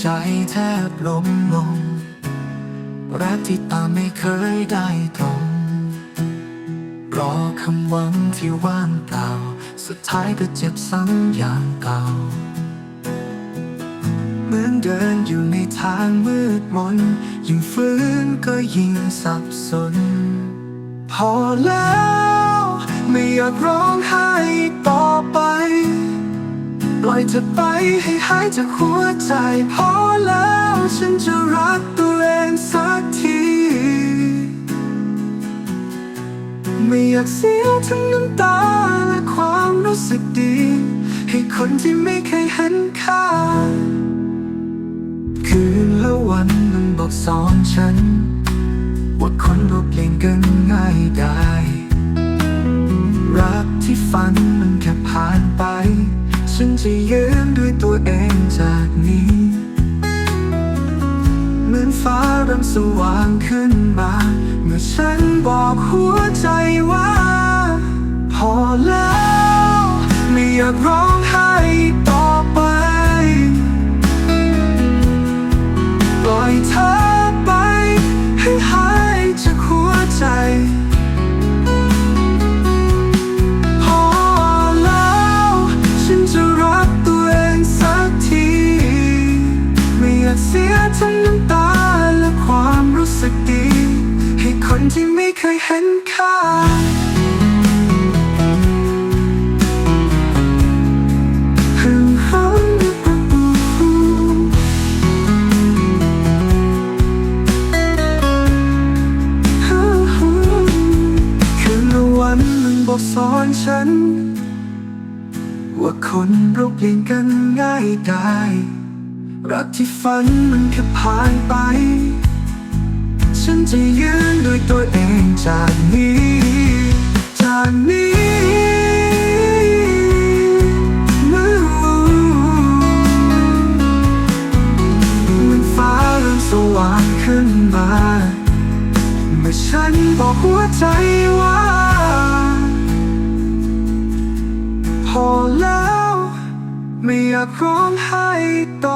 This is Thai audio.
ใจแทบล้มลง รักที่ตามไม่เคยได้ตรง รอคำหวังที่ว่างเปล่า สุดท้ายก็เจ็บซ้ำอย่างเก่า เหมือนเดินอยู่ในทางมืดมน ยิ่งฟื้นก็ยิ่งสับสน พอแล้ว ไม่อยากร้องไห้ต่อ ล่อยเธอไปให้หายจากหัวใจ พอแล้วฉันจะรักตัวเองสักที ไม่อยากเสียทั้งน้ำตาและความรู้สึกดี ให้คนที่ไม่เคยเห็นค่า คืนและวันมันบอกสอนฉันว่าคนเราเปลี่ยนกันง่ายได้ รักที่ฝันมันแค่ผ่านไปฉัน จะยืนด้วยตัวเองจากนี้ เหมือนฟ้าเริ่มสว่างขึ้นมา เมื่อฉันบอกหัวใจว่า พอแล้ว ไม่อยากร้อง ทั้งน้ำตาและความรู้สึกดี ให้คนที่ไม่เคยเห็นค่า คืนละวันมันบอกสอนฉัน ว่าคนเราเปลี่ยนกันง่ายได้ รักที่ฝันมันแค่ผ่านไป ฉันจะยืนด้วยตัวเองจากนี้ จากนี้มันฟ้าเริ่มสว่างขึ้นมา เมื่อฉันบอกหัวใจว่า พอแล้ว ไม่อยากร้องไห้ต่อ